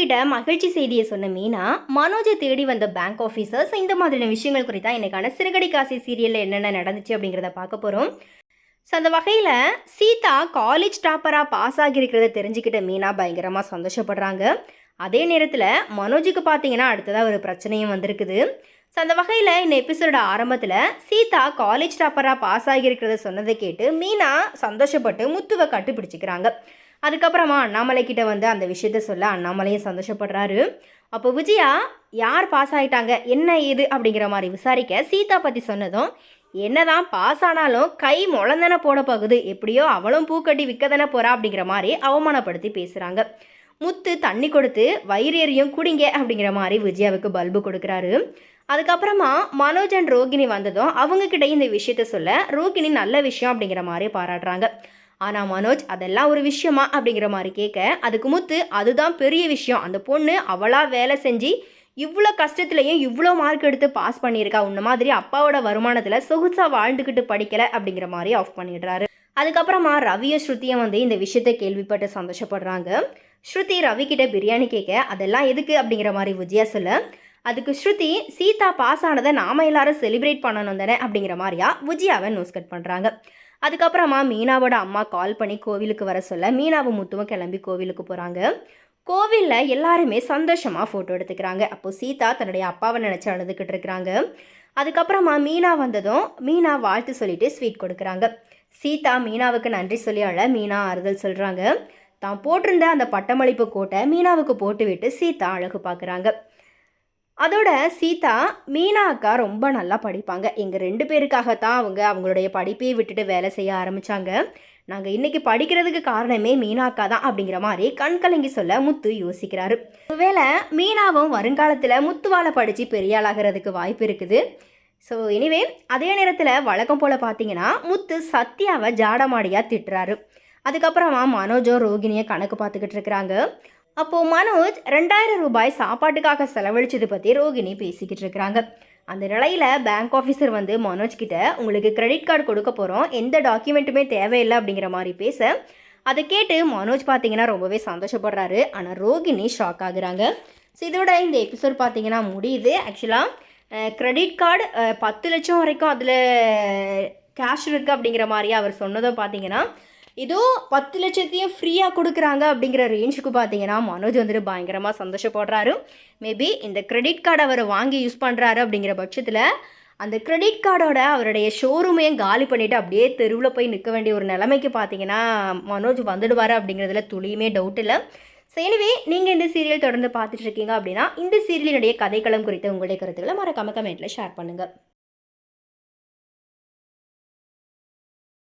கிட்ட மகிழ்ச்சி செய்தியை சொன்ன மீனா மனோஜை தேடி வந்த பேங்க் ஆஃபீஸர்ஸ் இந்த மாதிரியான விஷயங்கள் குறித்தா இன்னைக்கான சிறுகடி காசி சீரியலில் என்னென்ன நடந்துச்சு அப்படிங்கிறத பார்க்க போகிறோம் ஸோ அந்த வகையில் சீதா காலேஜ் டாப்பராக பாஸ் ஆகியிருக்கிறத தெரிஞ்சுக்கிட்ட மீனா பயங்கரமாக சந்தோஷப்படுறாங்க. அதே நேரத்தில் மனோஜுக்கு பார்த்தீங்கன்னா அடுத்ததாக ஒரு பிரச்சனையும் வந்திருக்குது. ஸோ அந்த வகையில் இந்த எபிசோட ஆரம்பத்தில் சீதா காலேஜ் டாப்பராக பாஸ் ஆகியிருக்கிறத சொன்னதை கேட்டு மீனா சந்தோஷப்பட்டு முத்துவை கட்டுப்பிடிச்சிக்கிறாங்க. அதுக்கப்புறமா அண்ணாமலை கிட்ட வந்து அந்த விஷயத்த சொல்ல அண்ணாமலையும் சந்தோஷப்படுறாரு. அப்போ விஜயா யார் பாஸ் ஆயிட்டாங்க? என்ன ஏது? அப்படிங்கிற மாதிரி விசாரிக்க சீதா பற்றி சொன்னதும் என்னதான் பாஸ் ஆனாலும் கை முளந்தன போட போகுது. எப்படியோ அவளும் பூக்கட்டி விற்க தானே போறா? அப்படிங்கிற மாதிரி அவமானப்படுத்தி பேசுகிறாங்க முத்து தண்ணி கொடுத்து வயிறு குடிங்க அப்படிங்கிற மாதிரி விஜயாவுக்கு பல்பு கொடுக்குறாரு. அதுக்கப்புறமா மனோஜ் அண்ட் ரோகிணி வந்ததும் அவங்கக்கிட்ட இந்த விஷயத்த சொல்ல ரோகிணி நல்ல விஷயம் அப்படிங்கிற மாதிரி பாராட்டுறாங்க. ஆனால் மனோஜ் அதெல்லாம் ஒரு விஷயமா? அப்படிங்கிற மாதிரி கேட்க அதுக்கு முத்து அதுதான் பெரிய விஷயம். அந்த பொண்ணு அவளாக வேலை செஞ்சு இவ்வளோ கஷ்டத்துலையும் இவ்வளோ மார்க் எடுத்து பாஸ் பண்ணியிருக்கா. உன்ன மாதிரி அப்பாவோட வருமானத்தில் சொகுசாக வாழ்ந்துக்கிட்டு படிக்கலை. அப்படிங்கிற மாதிரி ஆஃப் பண்ணிடுறாரு. அதுக்கப்புறமா ரவியும் ஸ்ருதியும் வந்து இந்த விஷயத்தை கேள்விப்பட்டு சந்தோஷப்படுறாங்க. ஸ்ருதி ரவி கிட்ட பிரியாணி கேட்க அதெல்லாம் எதுக்கு? அப்படிங்கிற மாதிரி விஜயா சொல்ல அதுக்கு ஸ்ருதி சீதா பாஸ் ஆனதை நாம எல்லாரும் செலிப்ரேட் பண்ணணும் தானே அப்படிங்கிற மாதிரியா விஜயாவை நோஸ் கட் பண்ணுறாங்க அதுக்கப்புறமா மீனாவோட அம்மா கால் பண்ணி கோவிலுக்கு வர சொல்ல மீனாவும் முத்துவும் கிளம்பி கோவிலுக்கு போகிறாங்க கோவிலில் எல்லாருமே சந்தோஷமாக ஃபோட்டோ எடுத்துக்கிறாங்க. அப்போ சீதா தன்னுடைய அப்பாவை நினச்சி அழுதுகிட்டு இருக்கிறாங்க. அதுக்கப்புறமா மீனா வந்ததும் மீனா வாழ்த்து சொல்லிட்டு ஸ்வீட் கொடுக்குறாங்க. சீதா மீனாவுக்கு நன்றி சொல்லி அழ மீனா ஆறுதல் சொல்கிறாங்க தான் போட்டிருந்த அந்த பட்டமளிப்பு கோட்டை மீனாவுக்கு போட்டுவிட்டு சீதா அழகு பார்க்குறாங்க. அதோட சீதா மீனா அக்கா ரொம்ப நல்லா படிப்பாங்க. எங்கள் ரெண்டு பேருக்காகத்தான் அவங்க அவங்களுடைய படிப்பையே விட்டுட்டு வேலை செய்ய ஆரம்பித்தாங்க நாங்கள் இன்றைக்கி படிக்கிறதுக்கு காரணமே மீனா அக்கா தான் அப்படிங்கிற மாதிரி கண் கலங்கி சொல்ல முத்து யோசிக்கிறாரு. ஒருவேளை மீனாவும் வருங்காலத்தில் முத்துவால் படித்து பெரியாளாகிறதுக்கு வாய்ப்பு இருக்குது. ஸோ எனிவே அதே நேரத்தில் வழக்கம் போல் பார்த்தீங்கன்னா முத்து சத்யாவை ஜாடமாடியாக திட்டுறாரு. அதுக்கப்புறமா மனோஜோ ரோகிணியை கணக்கு பார்த்துக்கிட்டு இருக்கிறாங்க. அப்போது மனோஜ் ரெண்டாயிரம் ரூபாய் சாப்பாட்டுக்காக செலவழிச்சது பற்றி ரோகிணி பேசிக்கிட்டு இருக்கிறாங்க. அந்த நிலையில் பேங்க் ஆஃபீஸர் வந்து மனோஜ் கிட்ட உங்களுக்கு கிரெடிட் கார்டு கொடுக்க போகிறோம் எந்த டாக்குமெண்ட்டுமே தேவையில்லை அப்படிங்கிற மாதிரி பேச அதை கேட்டு மனோஜ் பார்த்தீங்கன்னா ரொம்பவே சந்தோஷப்படுறாரு. ஆனால் ரோகிணி ஷாக் ஆகுறாங்க. ஸோ இதோட இந்த எபிசோட் பார்த்தீங்கன்னா முடியுது. ஆக்சுவலாக கிரெடிட் கார்டு பத்து லட்சம் வரைக்கும் அதில் கேஷ் இருக்குது அப்படிங்கிற மாதிரி அவர் சொன்னதும் பார்த்தீங்கன்னா ஏதோ பத்து லட்சத்தையும் ஃப்ரீயாக கொடுக்குறாங்க அப்படிங்கிற ரேஞ்சுக்கு பார்த்தீங்கன்னா மனோஜ் வந்துட்டு பயங்கரமாக சந்தோஷப்படுறாரு. மேபி இந்த கிரெடிட் கார்டு அவர் வாங்கி யூஸ் பண்ணுறாரு அப்படிங்கிற பட்சத்தில் அந்த கிரெடிட் கார்டோட அவருடைய ஷோரூமையும் காலி பண்ணிவிட்டு அப்படியே தெருவில் போய் நிற்க வேண்டிய ஒரு நிலைமைக்கு பார்த்தீங்கன்னா மனோஜ் வந்துடுவார் அப்படிங்கிறதுல துளியுமே டவுட் இல்லை. ஸோ எனவே நீங்கள் இந்த சீரியல் தொடர்ந்து பார்த்துட்டு இருக்கீங்க அப்படின்னா இந்த சீரியலினுடைய கதைக்களம் குறித்த உங்களுடைய கருத்துக்களை மறக்காம கமெண்ட்டில் ஷேர் பண்ணுங்கள்